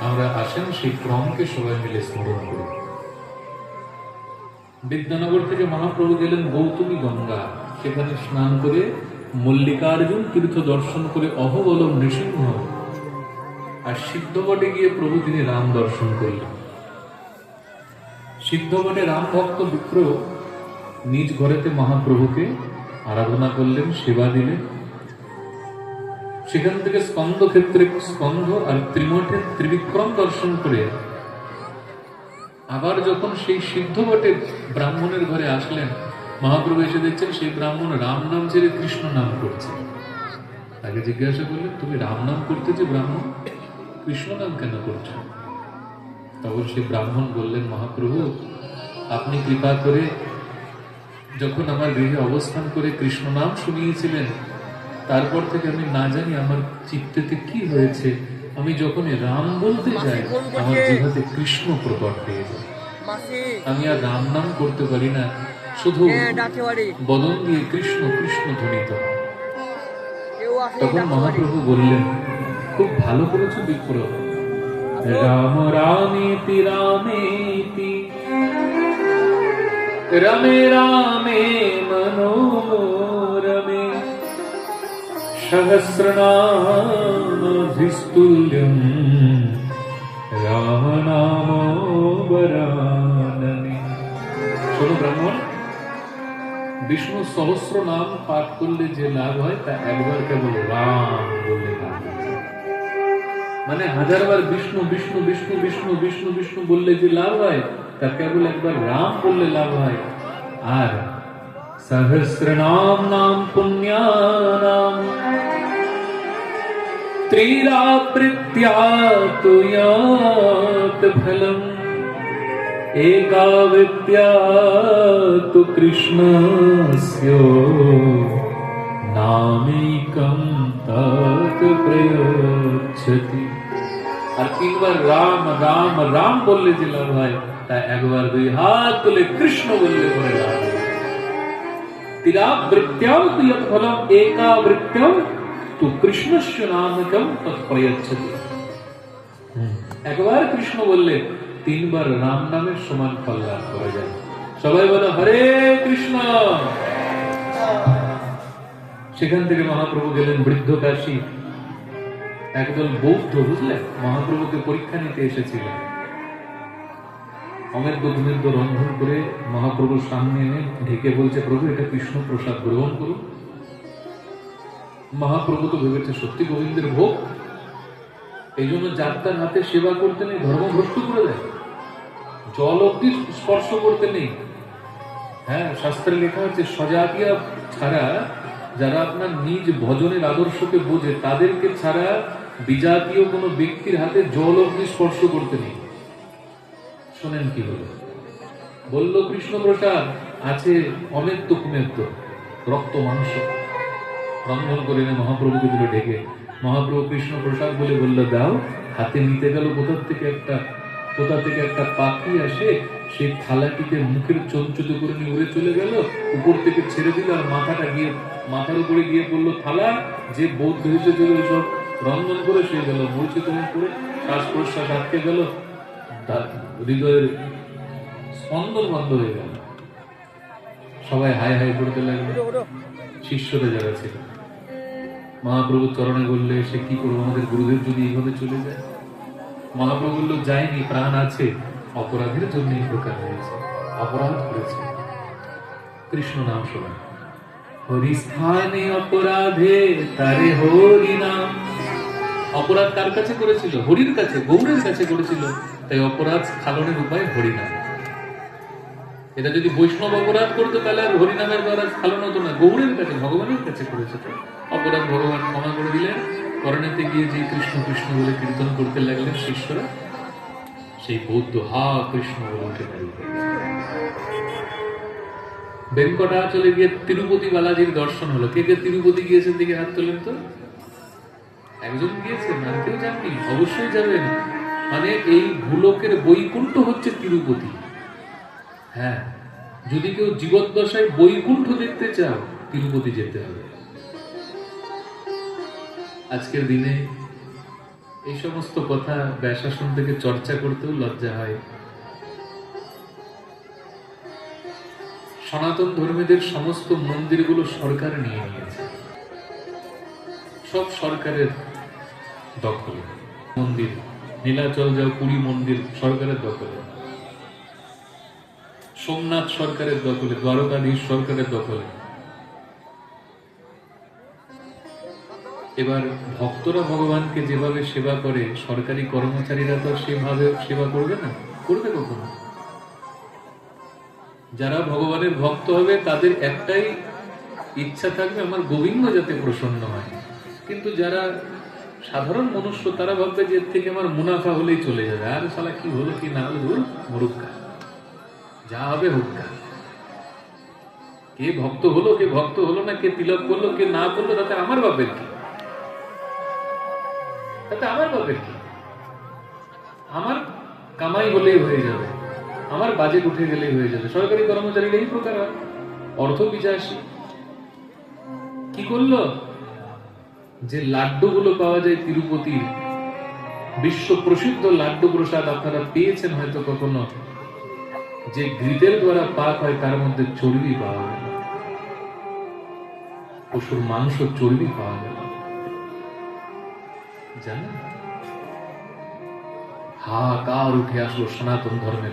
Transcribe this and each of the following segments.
আমরা আসেন সেই ক্রমকে সবাই মিলে স্মরণ করি। বিদ্যানগর থেকে মহাপ্রভু গেলেন গৌতমী গঙ্গা। সেখানে স্নান করে মল্লিকার্জুন তীর্থ দর্শন করে অহবল নৃসিংহ আর সিদ্ধবটে গিয়ে প্রভু তিনি রাম দর্শন করলেন। সিদ্ধবটে রাম ভক্ত বিপ্র নিজ ঘরেতে মহাপ্রভুকে আরাধনা করলেন, সেবা দিলেন। সেখান থেকে স্কন্দ ক্ষেত্রে স্কন্ধ আর ত্রিমঠের ত্রিবিক্রম দর্শন করে আবার যখন সেই সিদ্ধ বটে ব্রাহ্মণের ঘরে আসলেন, মহাপ্রভু এসে দেখছেন সেই ব্রাহ্মণ রাম নাম ছেড়ে কৃষ্ণ নাম করছে। তাকে জিজ্ঞাসা করলেন, তুমি রাম নাম করতে যে ব্রাহ্মণ, কৃষ্ণ নাম কেন করছ? তখন সেই ব্রাহ্মণ বললেন, মহাপ্রভু, আপনি কৃপা করে যখন আমার গৃহে অবস্থান করে কৃষ্ণ নাম শুনিয়েছিলেন তারপর থেকে আমি না জানি আমার চিত্তেতে কি হয়েছে। আমি যখনই রাম বলতে যাই আমার জিহাতে কৃষ্ণ প্রকট হয়ে যায়। আমি আর রাম নাম করতে পারি না শুধু বদন দিয়ে কৃষ্ণ কৃষ্ণ ধ্বনিত। তখন মহাপ্রভু বললেন খুব ভালো করেছ বিপ্র। রাম রামেতি রামেতি। রমে রামে মনোরমে সহস্রনামভিস্তুল্যম রাম নাম শোনো ব্রাহ্মণ বিষ্ণু সহস্র নাম পাঠ করলে যে লাভ হয় তা একবার কেবল রাম বললে মানে হাজারবার বিষ্ণু বিষ্ণু বিষ্ণু বিষ্ণু বিষ্ণু বিষ্ণু বললে যে লাভ হয় তা কেবল একবার রাম বললে লাভ হয় আর সহস্র নাম নাম পুণ্যানাম ত্রিরাবৃত্য়া তুয়াত ফলম एकावृत्या तु कृष्णस्य नामेकं तत् प्रयच्छति আর তিনবার রাম রাম রাম বললে যে লাভ হয় তা একবার দুই হাত তুলে কৃষ্ণ বললে পরে লাভ হয় তৎ প্রয়চ্ছতি একবার কৃষ্ণ বললে তিনবার রাম নামের সমান ফল লাভ করা যায় সবাই বলো হরে কৃষ্ণ সেখান থেকে মহাপ্রভু গেলেন বৃদ্ধ কাশী একদল বৌদ্ধ বুঝলেন মহাপ্রভুকে পরীক্ষা নিতে এসেছিলেন অমের দুধমের রন্ধন করে মহাপ্রভুর সামনে এনে ঢেকে বলছে, প্রভু, এটা কৃষ্ণ প্রসাদ গ্রহণ করুন মহাপ্রভু তো ভেবেছে, সত্যি গোবিন্দের ভোগ? এই জন্য যাত্রার হাতে সেবা করতে নেই, ধর্ম ভ্রষ্ট করে দেয়। জল অব্দি স্পর্শ করতে নেই। হ্যাঁ শাস্ত্রে লেখা আছে সজাতিয়া ছাড়া যারা আপনার নিজ ভজনের আদর্শকে বোঝে, তাদেরকে ছাড়া বিজাতীয় কোনো ব্যক্তির হাতে জল অব্দি স্পর্শ করতে নেই। শোনেন কি হলো? বলল কৃষ্ণ প্রসাদ আছে অমেত্য কুমেত্য রক্ত মাংস। রন্ধন করে এনে মহাপ্রভুকে দিল ডেকে মহাপ্রভু কৃষ্ণ প্রসাদ বলে বলল, দাও, হাতে নিতে গেল কোথার থেকে একটা, কোথা থেকে একটা পাখি আসে, সেই থালাটিকে মুখের চঞ্চুত করে নিয়ে উড়ে চলে গেল, উপর থেকে ছেড়ে দিল আর মাথাটা গিয়ে, মাথার উপরে গিয়ে পড়ল থালা, যে বৌদ্ধ এসেছিল সব রন্ধন করে সে গেল হয়ে পড়ে শ্বাস প্রশ্বাস আটকে গেল। তার হৃদয়ের স্পন্দন বন্ধ হয়ে গেল। সবাই হাই হাই করতে লাগল। শিষ্যরা যারা ছিল, মহাপ্রভুর চরণে বললে, সে কি করব? আমাদের গুরুদেব যদি এইভাবে চলে যায়? মহাপ্রভু বলল যায়নি, প্রাণ আছে। অপরাধের জন্য প্রকার হয়েছে, অপরাধ করেছে। কৃষ্ণ নাম শোনা হরিস্থানে অপরাধে, তারে হরি নাম অপরাধ কার কাছে করেছিল? হরির কাছে, গৌরের কাছে করেছিল। তাই অপরাধ স্খালনের উপায় হরিনাম। এটা যদি বৈষ্ণব অপরাধ করতো তাহলে আর হরিনামের দ্বারা স্খালন হতো না। গৌরের কাছে, ভগবানের কাছে করেছে তো। অপরাধ ভগবান ক্ষমা করে দিলেন। করণেতে গিয়ে যে কৃষ্ণ কৃষ্ণ বলে কীর্তন করতে লাগলেন শিষ্যরা, সেই বৌদ্ধ, হা কৃষ্ণ বলে উঠে দাঁড়িয়ে বেঙ্কটাচলে গিয়ে তিরুপতি বালাজির দর্শন হলো। কে কে তিরুপতি গিয়েছেন দিকে হাত তোলেন তো? একজন গিয়েছেন আর কেউ যাননি অবশ্যই যাবেন মানে এই ভূলোকের বৈকুণ্ঠ হচ্ছে তিরুপতি। হ্যাঁ যদি কেউ জীবদ্দশায় বৈকুণ্ঠ দেখতে চাও, তিরুপতি যেতে হবে। আজকের দিনে এই সমস্ত কথা ব্যাসাসন থেকে চর্চা করতেও লজ্জা হয়। সনাতন ধর্মীদের সমস্ত মন্দিরগুলো সরকার নিয়ে নিয়েছে। সব সরকারের দখলে। মন্দির, নীলাচল যাও, পুরী মন্দির সরকারের দখলে। সোমনাথ সরকারের দখলে, দ্বারকাধীশ সরকারের দখলে। এবার ভক্তরা ভগবানকে যেভাবে সেবা করে, সরকারি কর্মচারীরা তো সেভাবে সেবা করবে না? করবে কখনো? যারা ভগবানের ভক্ত হবে, তাদের একটাই ইচ্ছা থাকবে, আমার গোবিন্দ যাতে প্রসন্ন হয়। কিন্তু যারা সাধারণ মনুষ্য, তারা ভাববে যে এর থেকে আমার মুনাফা হলেই চলে যাবে। আর সালা কি হলো কি না হলো, ধুর, মরুক্কা। যা হবে হুক্কা। কে ভক্ত হলো, কে ভক্ত হলো না, কে তিলক করল, কে না করল, তাতে আমার বাপের কি? তাতে আমার বাপের কি? আমার কামাই হলেই হয়ে যাবে। আমার বাজেট উঠে গেলেই হয়ে যাবে। সরকারি কর্মচারীরা এই প্রকার অর্থ পিছাসী কি করল? যে লাড্ডুগুলো পাওয়া যায় তিরুপতির বিশ্ব প্রসিদ্ধ লাড্ডু প্রসাদ আপনারা পেয়েছেন হয়তো কখনো, যে ঘৃতের দ্বারা পাক হয় তার মধ্যে চর্বি পাওয়া গেল পশুর মাংস চর্বি পাওয়া যায়। জানেন? হাহাকার উঠে আসলো সনাতন ধর্মের?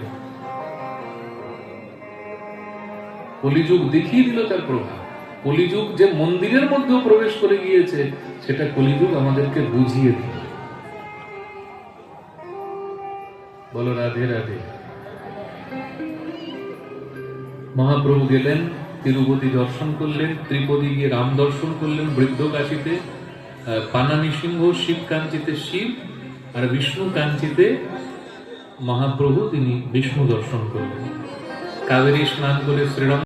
কলিযুগ দেখিয়ে দিল তার প্রভাব। কলিযুগ যে মন্দিরের মধ্যেও প্রবেশ করে গিয়েছে, সেটা কলিযুগ আমাদেরকে বুঝিয়ে দিল। বলো রাধে রাধে। মহাপ্রভু গেলেন, তিরুপতি দর্শন করলেন, ত্রিপদী গিয়ে রাম দর্শন করলেন বৃদ্ধ কাশিতে পানামি সিংহ, শিব কাঞ্চিতে শিব, আর বিষ্ণু কাঞ্চিতে মহাপ্রভু, তিনি বিষ্ণু দর্শন করলেন। কাবেরী স্নান করে শ্রীরঙ্গ